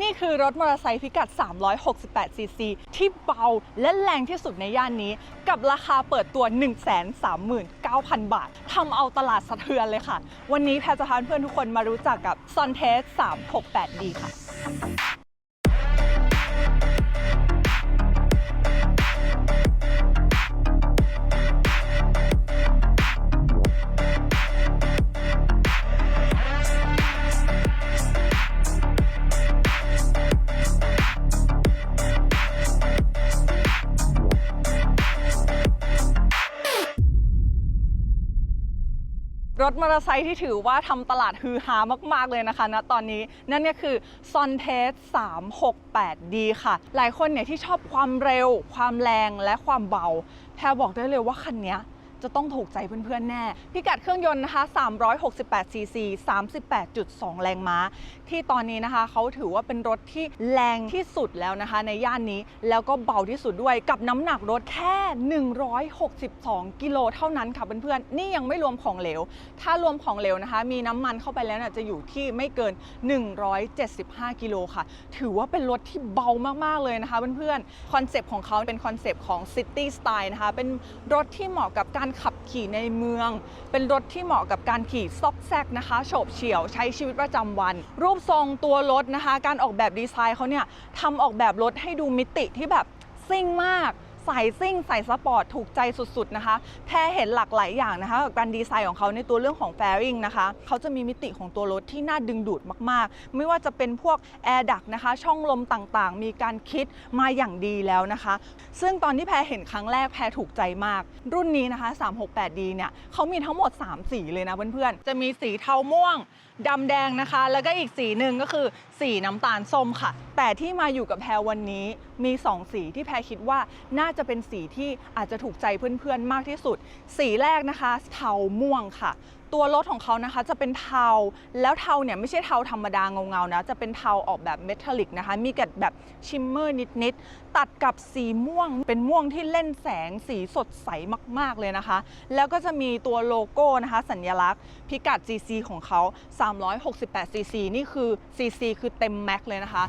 นี่คือรถมอเตอร์ไซค์พิกัด 368 ซีซีที่เบาและแรงที่สุดในย่านนี้ กับราคาเปิดตัว 139,000 บาททำเอาตลาดสะเทือนเลยค่ะ วันนี้แพรจะพาเพื่อนทุกคนมารู้จักกับ s o n t e s 368D ค่ะ ถมอเตอร์ไซค์ที่ถือว่าทำตลาดฮือฮามาก ๆ เลยนะคะณตอนนี้นั่นก็คือ s o n t e s 368D ค่ะ หลายคนเนี่ยที่ชอบความเร็ว ความแรงและความเบาแพรบอกได้เลยว่าคันนี้ จะต้องถูกใจเพื่อนๆแน่ พิกัดเครื่องยนต์นะคะ 368ซีซี38.2 แรงม้า ที่ตอนนี้นะคะเขาถือว่าเป็นรถที่แรงที่สุดแล้วนะคะ ในย่านนี้แล้วก็เบาที่สุดด้วยกับน้ำหนักรถแค่ 162 กิโลเท่านั้นค่ะเพื่อนๆ นี่ยังไม่รวมของเหลว ถ้ารวมของเหลวนะคะ มีน้ำมันเข้าไปแล้วเนี่ยจะอยู่ที่ไม่เกิน 175 กิโลค่ะ ถือว่าเป็นรถที่เบามากๆเลยนะคะเพื่อนๆ คอนเซปต์ของเขาเป็นคอนเซปต์ของ City Style นะคะ เป็นรถที่เหมาะกับการขับขี่ในเมือง เป็นรถที่เหมาะกับการขี่ซอกแซกนะคะโฉบเฉี่ยวใช้ชีวิตประจำวัน รูปทรงตัวรถนะคะ การออกแบบดีไซน์เขาเนี่ยทำออกแบบรถให้ดูมิติที่แบบซิ่งมาก ใส่ซิ่งใส่สปอร์ตถูกใจสุดๆนะคะ แพรเห็นหลากหลายอย่างนะคะกับการดีไซน์ของเขาในตัวเรื่องของแฟริงนะคะ เขาจะมีมิติของตัวรถที่น่าดึงดูดมากๆ ไม่ว่าจะเป็นพวกแอร์ดักนะคะ ช่องลมต่างๆ มีการคิดมาอย่างดีแล้วนะคะ ซึ่งตอนที่แพรเห็นครั้งแรกแพรถูกใจมาก รุ่นนี้นะคะ 368D เนี่ยเขามีทั้งหมด 3 สีเลยนะเพื่อนๆ จะมีสีเทาม่วง ดำแดงนะคะ แล้วก็อีกสีหนึ่งก็คือสีน้ำตาลส้มค่ะ แต่ที่มาอยู่กับแพรวันนี้มี 2 สีที่แพรคิดว่าน่าจะเป็นสีที่อาจจะถูกใจเพื่อนๆมากที่สุด สีแรกนะคะเทาม่วงค่ะตัวรถของเขานะคะจะเป็นเทา แล้วเทาเนี่ยไม่ใช่เทาธรรมดาเงาๆนะ จะเป็นเทาออกแบบเมทัลลิกนะคะ มีกับแบบชิมเมอร์นิดๆ ตัดกับสีม่วง เป็นม่วงที่เล่นแสงสีสดใสมากๆเลยนะคะ แล้วก็จะมีตัวโลโก้นะคะ สัญลักษณ์พิกัด GC ของเขา 368 cc นี่คือ cc คือเต็มแม็กเลยนะคะ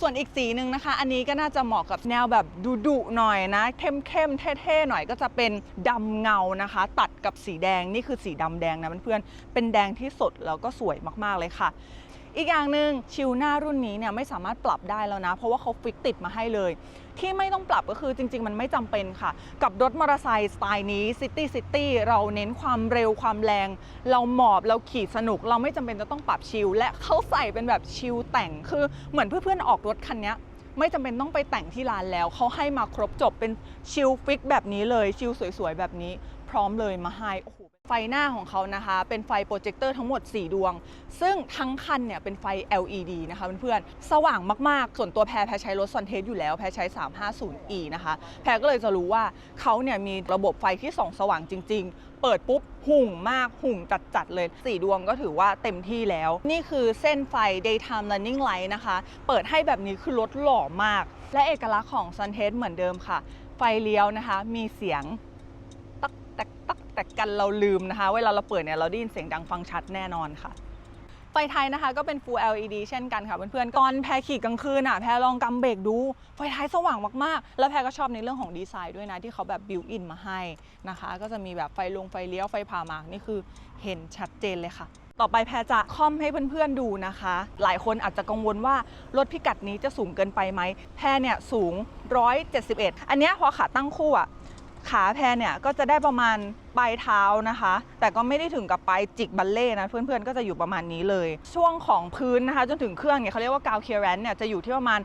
ส่วนอีกสีหนึ่งนะคะ อันนี้ก็น่าจะเหมาะกับแนวแบบดุดุๆหน่อยนะ เข้มเข้มเท่ๆหน่อยก็จะเป็นดำเงานะคะ ตัดกับสีแดงนี่คือสีดำแดงนะเพื่อนๆเป็นแดงที่สดแล้วก็สวยมากๆเลยค่ะ อีกอย่างหนึ่งชิลหน้ารุ่นนี้เนี่ยไม่สามารถปรับได้แล้วนะ เพราะว่าเขาฟิกติดมาให้เลย ที่ไม่ต้องปรับก็คือจริง ๆ มันไม่จำเป็นค่ะ กับรถมอเตอร์ไซค์สไตล์นี้ซิตี้ซิตี้เราเน้นความเร็วความแรง เราหมอบเราขี่สนุก เราไม่จำเป็นจะต้องปรับชิลและเขาใส่เป็นแบบชิลแต่งคือเหมือนเพื่อนๆออกรถคันนี้ไม่จำเป็นต้องไปแต่งที่ร้านแล้ว เขาให้มาครบจบเป็นชิลฟิกแบบนี้เลย ชิลสวยๆ แบบนี้ ร้อมเลยมาให้โอ้โหไฟหน้าของเขานะคะ เป็นไฟโปรเจคเตอร์ทั้งหมด 4 ดวง ซึ่งทั้งคันเนี่ยเป็นไฟ LED นะคะเพื่อนๆ สว่างมากๆ ส่วนตัวแพรแพรใช้รถซอนเทสอยู่แล้ว แพรใช้ 350e นะคะ แพรก็เลยจะรู้ว่าเขาเนี่ยมีระบบไฟที่ส่องสว่างจริง ๆ เปิดปุ๊บหุ่งมากหุ่งจัดๆเลย 4 ดวงก็ถือว่าเต็มที่แล้ว นี่คือเส้นไฟ daytime running light นะคะ เปิดให้แบบนี้คือรถหล่อมาก และเอกลักษณ์ของ Sun t e s เหมือนเดิมค่ะ ไฟเลี้ยวนะคะ มีเสียง แตกกันเราลืมนะคะ เวลาเราเปิดเนี่ยเราได้ยินเสียงดังฟังชัดแน่นอนค่ะ ไฟไทยนะคะก็เป็น Full LED เช่นกันค่ะเพื่อนๆก่อนแพรขี่กลางคืนอะแพรลองกำเบรกดู ไฟท้ายสว่างมากๆ แล้วแพรก็ชอบในเรื่องของดีไซน์ด้วยนะที่เขาแบบบิวอินมาให้นะคะ ก็จะมีแบบไฟลงไฟเลี้ยวไฟผ่าหมากนี่คือเห็นชัดเจนเลยค่ะต่อไปแพรจะคอมให้เพื่อนๆดูนะคะ หลายคนอาจจะกังวลว่ารถพิกัดนี้จะสูงเกินไปไหม แพรเนี่ยสูง 171 อันนี้พอขาตั้งคู่อะ ขาแพรเนี่ยก็จะได้ประมาณปลายเท้านะคะ แต่ก็ไม่ได้ถึงกับปลายจิกบัลเล่นะ เพื่อนๆก็จะอยู่ประมาณนี้เลย ช่วงของพื้นนะคะ จนถึงเครื่องเนี่ยเขาเรียกว่ากาวเคียร์แรนเนี่ยจะอยู่ที่ประมาณ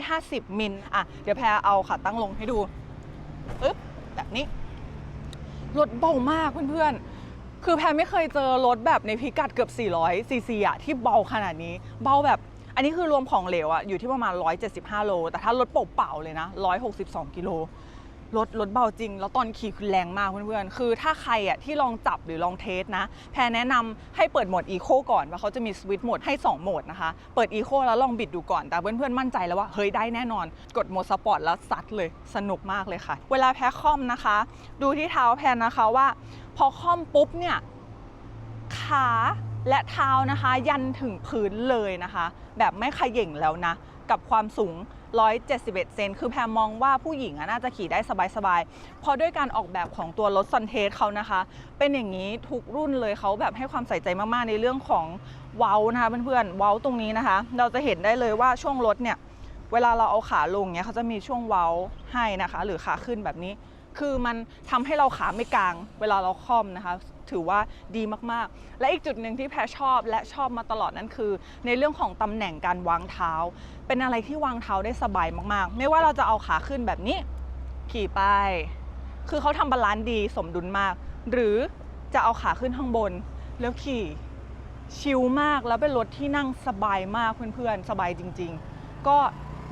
150 มิลอะเดี๋ยวแพรเอาขาตั้งลงให้ดูปึ๊บแบบนี้รถเบามากเพื่อนๆ คือแพรไม่เคยเจอรถแบบในพิกัดเกือบ 400ซีซีอะที่เบาขนาดนี้ เบาแบบ อันนี้คือรวมของเหลวอะอยู่ที่ประมาณ 175 โล แต่ถ้ารถเปล่าๆเลยนะ 162 กิโล รถรถเบาจริง แล้วตอนขี่คือแรงมากเพื่อนๆ คือถ้าใครอะที่ลองจับหรือลองเทสนะ แพรแนะนำให้เปิดโหมดอีโคก่อนว่าเขาจะมีสวิตช์โหมดให้ 2 โหมดนะคะ เปิดอีโคแล้วลองบิดดูก่อน แต่เพื่อนๆ มั่นใจแล้วว่าเฮ้ยได้แน่นอน กดโหมดสปอร์ตแล้วซัดเลย สนุกมากเลยค่ะ เวลาแพรคอมนะคะ ดูที่เท้าแพรนะคะว่า พอคอมปุ๊บเนี่ยขา และเท้านะคะ ยันถึงพื้นเลยนะคะ แบบไม่ขย่งแล้วนะ กับความสูง 171 เซน คือแพรมองว่าผู้หญิงน่าจะขี่ได้สบายๆ เพราะด้วยการออกแบบของตัวรถซันเทสเขานะคะ เป็นอย่างนี้ทุกรุ่นเลยเขาแบบให้ความใส่ใจมากๆ ในเรื่องของเว้านะคะเพื่อนๆ เว้าตรงนี้นะคะ เราจะเห็นได้เลยว่าช่วงรถเนี่ย เวลาเราเอาขาลงเนี่ยเขาจะมีช่วงเว้าให้นะคะ หรือขาขึ้นแบบนี้ คือมันทำให้เราขาไม่กลาง เวลาเราค่อมนะคะ ถือว่าดีมากๆ และอีกจุดหนึ่งที่แพรชอบและชอบมาตลอดนั่นคือ ในเรื่องของตำแหน่งการวางเท้า เป็นอะไรที่วางเท้าได้สบายมากๆ ไม่ว่าเราจะเอาขาขึ้นแบบนี้ขี่ไป คือเขาทำบาลานซ์ดีสมดุลมาก หรือจะเอาขาขึ้นข้างบน แล้วขี่ชิลมากแล้วเป็นรถที่นั่งสบายมากเพื่อนๆ สบายจริง ๆ ก็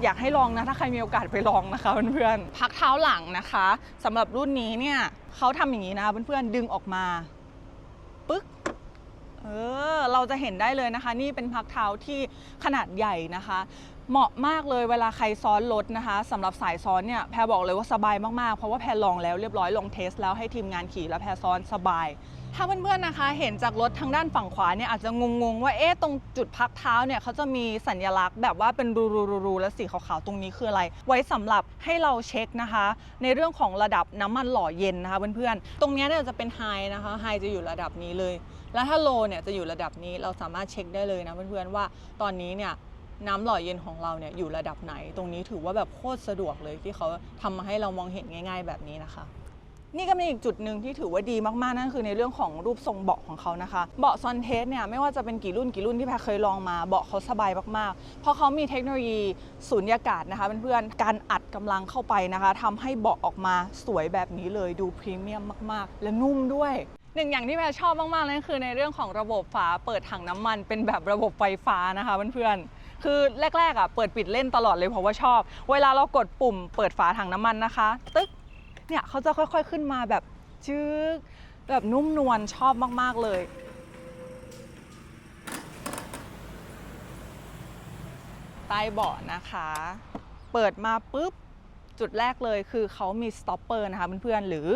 อยากให้ลองนะ ถ้าใครมีโอกาสไปลองนะคะเพื่อนๆ พักเท้าหลังนะคะสำหรับรุ่นนี้เนี่ยเขาทำอย่างนี้นะคะเพื่อนๆ ดึงออกมา ปึ๊ก เออเราจะเห็นได้เลยนะคะ นี่เป็นพักเท้าที่ขนาดใหญ่นะคะ เหมาะมากเลยเวลาใครซ้อนรถนะคะสำหรับสายซ้อนเนี่ยแพรบอกเลยว่าสบายมากๆ เพราะว่าแพรลองแล้วเรียบร้อยลองเทส แล้วให้ทีมงานขี่แล้วแพรซ้อนสบาย ถ้าเพื่อนๆนะคะ เห็นจากรถทางด้านฝั่งขวาเนี่ยอาจจะงงๆว่าเอ๊ะตรงจุดพักเท้าเนี่ยเขาจะมีสัญลักษณ์แบบว่าเป็นรูๆๆแล้วสีขาวๆตรงนี้คืออะไร ไว้สำหรับให้เราเช็คนะคะ ในเรื่องของระดับน้ำมันหล่อเย็นนะคะเพื่อนๆตรงนี้เนี่ยจะเป็นไฮนะคะไฮจะอยู่ระดับนี้เลย แล้วถ้าโลเนี่ยจะอยู่ระดับนี้เราสามารถเช็คได้เลยนะเพื่อนๆว่าตอนนี้เนี่ยน้ำหล่อเย็นของเราเนี่ยอยู่ระดับไหน ตรงนี้ถือว่าแบบโคตรสะดวกเลยที่เขาทำมาให้เรามองเห็นง่าย ๆ แบบนี้นะคะนี่ก็เป็นอีกจุดหนึ่งที่ถือว่าดีมากๆ นั่นคือในเรื่องของรูปทรงเบาะของเขานะคะ เบาะซอนเทสเนี่ยไม่ว่าจะเป็นกี่รุ่นกี่รุ่นที่แพรเคยลองมาเบาะเขาสบายมากๆ เพราะเขามีเทคโนโลยีสูญญากาศนะคะเพื่อนๆ การอัดกำลังเข้าไปนะคะทำให้เบาะออกมาสวยแบบนี้เลยดูพรีเมียมมากๆ และนุ่มด้วย หนึ่งอย่างที่แพรชอบมากๆนั่นคือในเรื่องของระบบฝาเปิดถังน้ำมัน เป็นแบบระบบไฟฟ้านะคะเพื่อนๆคือแรกๆอะเปิดปิดเล่นตลอดเลยเพราะว่าชอบ เวลาเรากดปุ่มเปิดฝาถังน้ำมันนะคะ ตึ๊กเนี่ยเขาจะค่อยๆขึ้นมาแบบจึ๊กแบบนุ่มนวลชอบมากๆเลยใต้เบาะนะคะ เปิดมาปุ๊บ จุดแรกเลยคือเขามีสต็อปเปอร์นะคะเพื่อนๆหรือ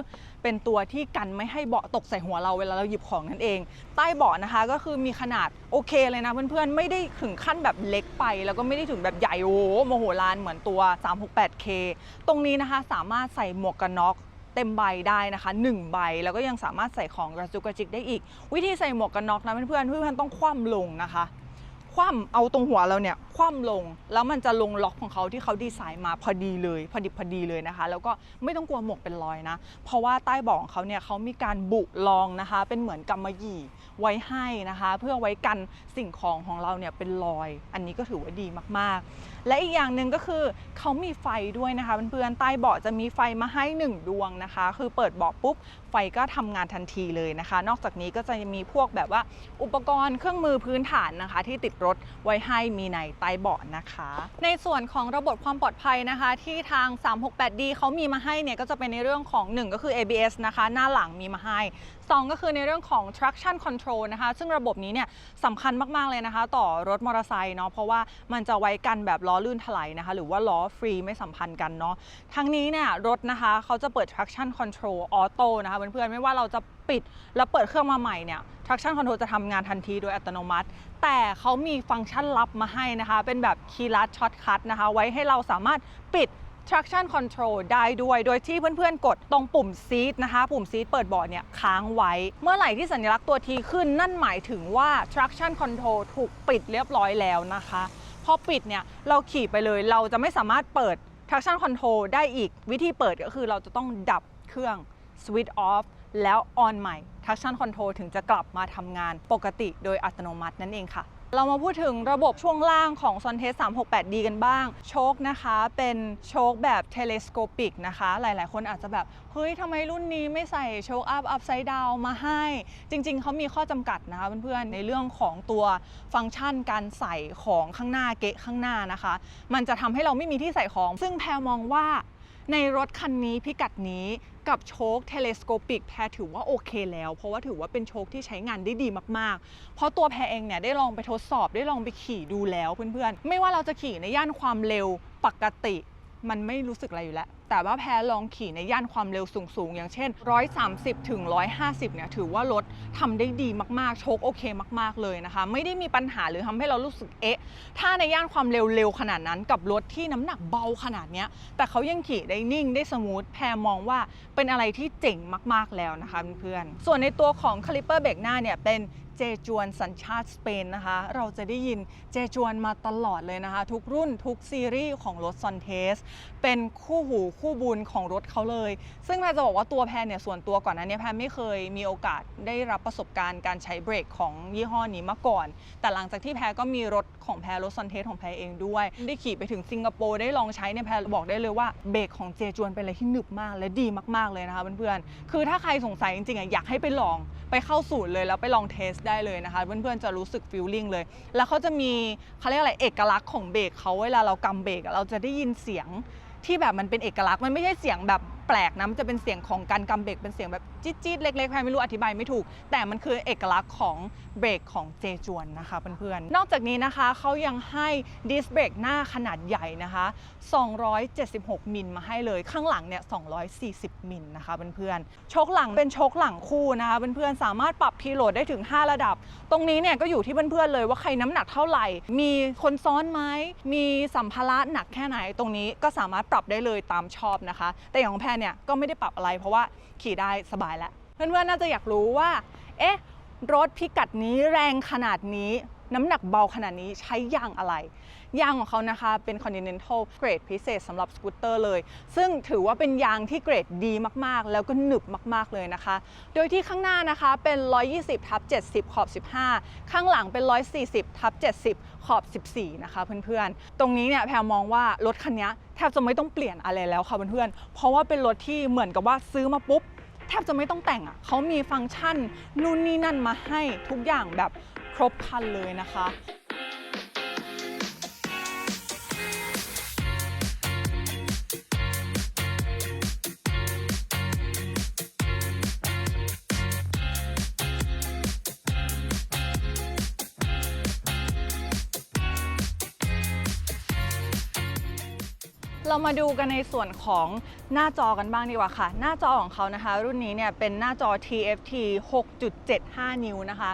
เป็นตัวที่กันไม่ให้เบาะตกใส่หัวเราเวลาเราหยิบของนั่นเอง ใต้เบาะนะคะก็คือมีขนาดโอเคเลยนะเพื่อนๆไม่ได้ถึงขั้นแบบเล็กไป แล้วก็ไม่ได้ถึงแบบใหญ่โอ้โหโมโหลานเหมือนตัว 368K ตรงนี้นะคะสามารถใส่หมวกกันน็อกเต็มใบได้นะคะ1ใบแล้วก็ยังสามารถใส่ของกระจุกกระจิกได้อีก วิธีใส่หมวกกันน็อกนะเพื่อนๆเพื่อนๆต้องคว่ำลงนะคะ ว่ำเอาตรงหัวเราเนี่ยคว่ำลง แล้วมันจะลงล็อกของเขาที่เขาดีไซน์มาพอดีเลยพอดิบพอดีเลยนะคะ แล้วก็ไม่ต้องกลัวหมวกเป็นรอยนะ เพราะว่าใต้เบาะของเขาเนี่ยเขามีการบุรองนะคะ เป็นเหมือนกำมะหยี่ไว้ให้นะคะ เพื่อไว้กันสิ่งของของเราเนี่ยเป็นรอย อันนี้ก็ถือว่าดีมากๆ และอีกอย่างหนึ่งก็คือเขามีไฟด้วยนะคะเพื่อนๆใต้เบาะจะมีไฟมาให้หนึ่งดวงนะคะ คือเปิดเบาะปุ๊บไฟก็ทำงานทันทีเลยนะคะ นอกจากนี้ก็จะมีพวกแบบว่าอุปกรณ์เครื่องมือพื้นฐานนะคะ ที่ติดรถไว้ให้มีในใต้เบาะนะคะ ในส่วนของระบบความปลอดภัยนะคะ ที่ทาง 368D เขามีมาให้เนี่ยก็จะเป็นในเรื่องของ 1 ก็คือ ABS นะคะ หน้าหลังมีมาให้ 2 ก็คือในเรื่องของ traction control นะคะ ซึ่งระบบนี้เนี่ยสำคัญมาก ๆ เลยนะคะ ต่อรถมอเตอร์ไซค์เนาะเพราะว่ามันจะไว้กันแบบล้อลื่นถลายนะคะ หรือว่าล้อฟรีไม่สัมพันธ์กันเนาะทั้งนี้เนี่ยรถนะคะเขาจะเปิด traction control auto นะคะเพื่อนๆไม่ว่าเราจะปิดแล้วเปิดเครื่องมาใหม่เนี่ย traction control จะทำงานทันทีโดยอัตโนมัติ แต่เขามีฟังก์ชันลับมาให้นะคะ เป็นแบบ keyless shortcut นะคะ ไว้ให้เราสามารถปิด traction control ได้ด้วย โดยที่เพื่อนๆ กดตรงปุ่มซีทนะคะ ปุ่มซีทเปิดเบาะเนี่ยค้างไว้ เมื่อไหร่ที่สัญลักษณ์ตัวทีขึ้นนั่นหมายถึงว่า traction control ถูกปิดเรียบร้อยแล้วนะคะ พอปิดเนี่ยเราขี่ไปเลยเราจะไม่สามารถเปิด traction control ได้อีกวิธีเปิดก็คือเราจะต้องดับเครื่อง switch off แล้ว on ใหม่ traction control ถึงจะกลับมาทำงานปกติโดยอัตโนมัตินั่นเองค่ะ เรามาพูดถึงระบบช่วงล่างของ s o n t e s 368D กันบ้าง โชคนะคะ เป็นโชคแบบ telescopic นะคะ หลายๆ คนอาจจะแบบ เฮ้ยทำไมรุ่นนี้ไม่ใส่โชคอัพ upside down มาให้ จริง ๆ เขามีข้อจำกัดนะคะเพื่อนๆ ในเรื่องของตัวฟังก์ชันการใส่ของข้างหน้าเกะข้างหน้านะคะ มันจะทำให้เราไม่มีที่ใส่ของ ซึ่งแพรมองว่า ในรถคันนี้พิกัดนี้กับโชคเทเลสโคปิกแพรถือว่าโอเคแล้ว เพราะว่าถือว่าเป็นโชคที่ใช้งานได้ดีมากๆ เพราะตัวแพรเองเนี่ยได้ลองไปทดสอบได้ลองไปขี่ดูแล้วเพื่อนๆ ไม่ว่าเราจะขี่ในย่านความเร็วปกติ มันไม่รู้สึกอะไรอยู่แล้ว แต่ว่าแพรลองขี่ในย่านความเร็วสูงๆ อย่างเช่น 130 ถึง 150 เนี่ยถือว่ารถทำได้ดีมากๆ โชคโอเคมากๆเลยนะคะ ไม่ได้มีปัญหาหรือทำให้เรารู้สึกเอ๊ะ ถ้าในย่านความเร็วเร็วขนาดนั้นกับรถที่น้ำหนักเบาขนาดเนี้ย แต่เขายังขี่ได้นิ่งได้สมูทแพรมองว่าเป็นอะไรที่เจ๋งมากๆแล้วนะคะเพื่อนๆส่วนในตัวของคาลิเปอร์เบรกหน้าเนี่ยเป็น เจจวนสัญชาติสเปนนะคะ เราจะได้ยินเจจวนมาตลอดเลยนะคะ ทุกรุ่นทุกซีรีส์ของรถซอนเทส เป็นคู่หูคู่บุญของรถเขาเลย ซึ่งแพรจะบอกว่าตัวแพรเนี่ยส่วนตัวก่อนหนั้นเนี่ยแพรไม่เคยมีโอกาสได้รับประสบการณ์การใช้เบรกของยี่ห้อนี้มาก่อน แต่หลังจากที่แพรก็มีรถของแพรรถซอนเทสของแพรเองด้วย ได้ขี่ไปถึงสิงคโปร์ได้ลองใช้เนี่ยแพรบอกได้เลยว่าเบรกของเจจวนเป็นอะไรที่หนึบมากและดีมาก ๆเลยนะคะเพื่อนๆคือถ้าใครสงสัยจริงๆอะอยากให้ไปลองไปเข้าศูนย์เลยแล้วไปลองเทสไได้เลยนะคะเพื่อนๆจะรู้สึกฟิลลิ่งเลย แล้วเขาจะมีเขาเรียกอะไรเอกลักษณ์ของเบรกเขาเวลาเรากำเบรกเราจะได้ยินเสียงที่แบบมันเป็นเอกลักษณ์มันไม่ใช่เสียงแบบแปลกนะมันจะเป็นเสียงของการกำเบรกเป็นเสียงแบบจี๊ดๆเล็กๆแพรไม่รู้อธิบายไม่ถูก แต่มันคือเอกลักษณ์ของเบรกของเจจวนนะคะเพื่อนๆนอกจากนี้นะคะเขายังให้ดิสเบรกหน้าขนาดใหญ่นะคะ 276 มิลมาให้เลยข้างหลังเนี่ย 240 มิลนะคะเพื่อนๆโชคหลังเป็นโชคหลังคู่นะคะเพื่อนๆสามารถปรับพีโหลดได้ถึง 5 ระดับ ตรงนี้เนี่ยก็อยู่ที่เพื่อนๆเลยว่าใครน้ำหนักเท่าไหร่ มีคนซ้อนไหมมีสัมภาระหนักแค่ไหนตรงนี้ก็สามารถปรับได้เลยตามชอบนะคะ แต่อย่างของแพรเนี่ยก็ไม่ได้ปรับอะไร เพราะว่าขี่ได้สบายแล้ว เพื่อนๆน่าจะอยากรู้ว่า เอ๊ะรถพิกัดนี้แรงขนาดนี้ น้ำหนักเบาขนาดนี้ใช้ยางอะไร ยางของเขานะคะเป็น Continental เกรดพิเศษสำหรับสกูตเตอร์เลย ซึ่งถือว่าเป็นยางที่เกรดดีมากๆ แล้วก็หนึบมากๆเลยนะคะ โดยที่ข้างหน้านะคะเป็น 120ทับ70 ขอบ 15 ข้างหลังเป็น 140ทับ70 ขอบ 14 นะคะเพื่อนๆ ตรงนี้เนี่ยแพรมองว่ารถคันนี้แทบจะไม่ต้องเปลี่ยนอะไรแล้วค่ะเพื่อนๆ เพราะว่าเป็นรถที่เหมือนกับว่าซื้อมาปุ๊บแทบจะไม่ต้องแต่งอะเขามีฟังก์ชันนู่นนี่นั่นมาให้ทุกอย่างแบบ ครบคันเลยนะคะเรามาดูกันในส่วนของหน้าจอกันบ้างดีกว่าค่ะ หน้าจอของเขานะคะ รุ่นนี้เนี่ยเป็นหน้าจอ TFT 6.75 นิ้วนะคะ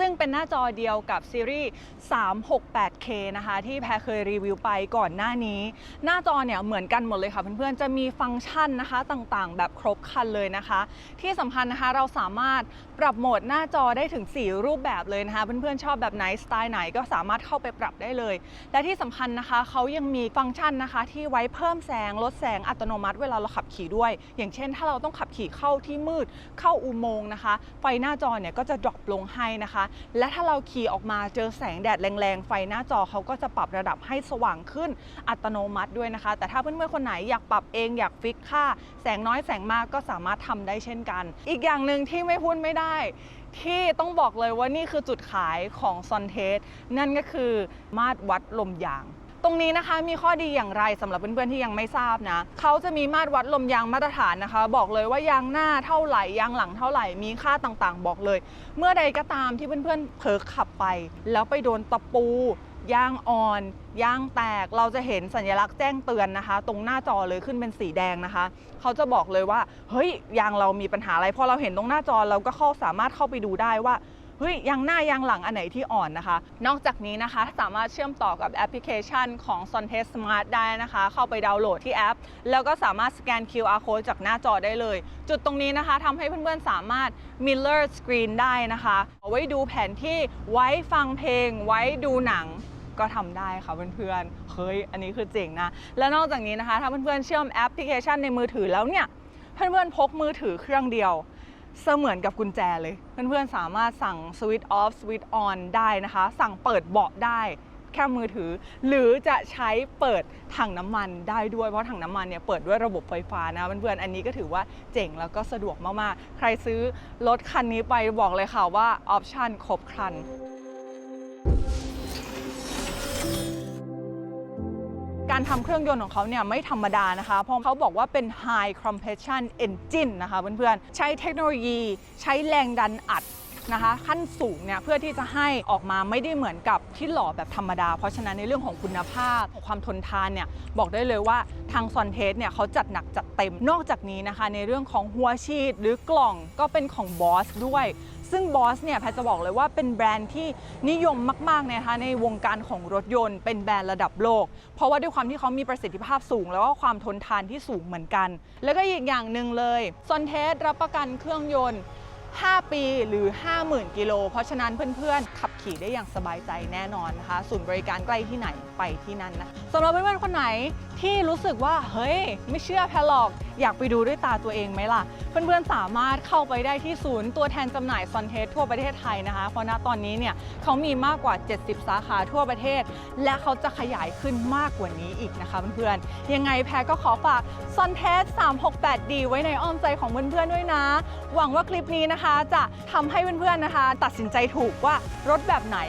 ซึ่งเป็นหน้าจอเดียวกับซีรีส์ 368K นะคะที่แพรเคยรีวิวไปก่อนหน้านี้ หน้าจอเนี่ยเหมือนกันหมดเลยค่ะเพื่อนๆ จะมีฟังก์ชันนะคะต่างๆ แบบครบครันเลยนะคะ ที่สำคัญนะคะเราสามารถปรับโหมดหน้าจอได้ถึง 4 รูปแบบเลยนะคะ เพื่อนๆ ชอบแบบไหนสไตล์ไหนก็สามารถเข้าไปปรับได้เลย และที่สำคัญนะคะเขายังมีฟังก์ชันนะคะ ที่ไว้เพิ่มแสงลดแสงอัตโนมัติเวลาเราขับขี่ด้วย อย่างเช่น ถ้าเราต้องขับขี่เข้าที่มืดเข้าอุโมงค์นะคะ ไฟหน้าจอเนี่ยก็จะดรอปลงให้นะคะและถ้าเราขี่ออกมาเจอแสงแดดแรงๆ ไฟหน้าจอเขาก็จะปรับระดับให้สว่างขึ้นอัตโนมัติด้วยนะคะ แต่ถ้าเพื่อนๆคนไหนอยากปรับเองอยากฟิกค่า แสงน้อยแสงมากก็สามารถทำได้เช่นกัน อีกอย่างหนึ่งที่ไม่พูดไม่ได้ ที่ต้องบอกเลยว่านี่คือจุดขายของซอนเทสนั่นก็คือมาตรวัดลมยาง ตรงนี้นะคะมีข้อดีอย่างไรสำหรับเพื่อนๆที่ยังไม่ทราบนะเขาจะมีมาตรวัดลมยางมาตรฐานนะคะ บอกเลยว่ายางหน้าเท่าไหร่ยางหลังเท่าไหร่มีค่าต่างๆ บอกเลย เมื่อใดก็ตามที่เพื่อนๆเผลอขับไป แล้วไปโดนตะปูยางอ่อนยางแตกเราจะเห็นสัญลักษณ์แจ้งเตือนนะคะ ตรงหน้าจอเลยขึ้นเป็นสีแดงนะคะ เขาจะบอกเลยว่า เฮ้ยยางเรามีปัญหาอะไรพอเราเห็นตรงหน้าจอเราก็เข้าสามารถเข้าไปดูได้ว่า เฮ้ยยางหน้ายางหลังอันไหนที่อ่อนนะคะ นอกจากนี้นะคะสามารถเชื่อมต่อกับแอปพลิเคชันของ s o n t e s Smart ได้นะคะ เข้าไปดาวน์โหลดที่แอป แล้วก็สามารถสแกน QR code จากหน้าจอได้เลย จุดตรงนี้นะคะทำให้เพื่อนๆสามารถ Mirror Screen ได้นะคะเอาไว้ดูแผนที่ไว้ฟังเพลง ไว้ดูหนังก็ทำได้ค่ะเพื่อนๆ เฮ้ย อันนี้คือเจ๋งนะ และนอกจากนี้นะคะ ถ้าเพื่อนๆ เชื่อมแอปพลิเคชันในมือถือแล้วเนี่ย เพื่อนๆ พกมือถือเครื่องเดียว เสมือนกับกุญแจเลย เพื่อนๆสามารถสั่งสวิตช์ออฟสวิตช์ออนได้นะคะ สั่งเปิดเบาะได้แค่มือถือ หรือจะใช้เปิดถังน้ำมันได้ด้วย เพราะถังน้ำมันเนี่ยเปิดด้วยระบบไฟฟ้านะเพื่อนๆอันนี้ก็ถือว่าเจ๋งแล้วก็สะดวกมากๆ ใครซื้อรถคันนี้ไปบอกเลยค่ะว่าออปชั่นครบครัน การทำเครื่องยนต์ของเขาเนี่ยไม่ธรรมดานะคะ เพราะเขาบอกว่าเป็น High Compression Engine นะคะเพื่อนๆ ใช้เทคโนโลยีใช้แรงดันอัดนะคะขั้นสูงเนี่ยเพื่อที่จะให้ออกมาไม่ได้เหมือนกับที่หล่อแบบธรรมดา เพราะฉะนั้นในเรื่องของคุณภาพความทนทานเนี่ยบอกได้เลยว่าทางซอนเทสเนี่ยเขาจัดหนักจัดเต็มนอกจากนี้นะคะ ในเรื่องของหัวฉีดหรือกล่องก็เป็นของบอสด้วย ซึ่งบอสเนี่ยแพทย์จะบอกเลยว่าเป็นแบรนด์ที่นิยมมากๆนะคะในวงการของรถยนต์เป็นแบรนด์ระดับโลก เพราะว่าด้วยความที่เขามีประสิทธิภาพสูง แล้วก็ความทนทานที่สูงเหมือนกัน แล้วก็อีกอย่างหนึ่งเลยซอนเทสรับประกันเครื่องยนต์ 5 ปีหรือ 50,000 กิโล เพราะฉะนั้นเพื่อนๆ ขับขี่ได้อย่างสบายใจแน่นอนนะคะ ศูนย์บริการใกล้ที่ไหนไปที่นั่นนะสำหรับเพื่อนๆคนไหน ที่รู้สึกว่าเฮ้ย ไม่เชื่อแพลหรอก อยากไปดูด้วยตาตัวเองไหมล่ะ เพื่อนๆสามารถเข้าไปได้ที่ศูนย์ตัวแทนจำหน่ายซอนเทสทั่วประเทศไทยนะคะ เพราะณตอนนี้เนี่ยเขามีมากกว่า 70 สาขาทั่วประเทศ และเขาจะขยายขึ้นมากกว่านี้อีกนะคะเพื่อนๆยังไงแพรก็ขอฝากซอนเทส 368D ไว้ในอ้อมใจของเพื่อนๆด้วยนะ หวังว่าคลิปนี้นะคะจะทำให้เพื่อนๆนะคะ ตัดสินใจถูกว่ารถแบบไหน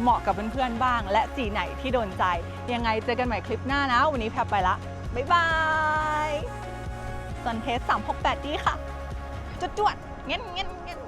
เหมาะกับเพื่อนๆบ้าง และสีไหนที่โดนใจ ยังไงเจอกันใหม่คลิปหน้านะ วันนี้แพรไปละ บ๊ายบายซันเทส 368D ค่ะ จวดๆเงี้ยเงี้ยเงี้ย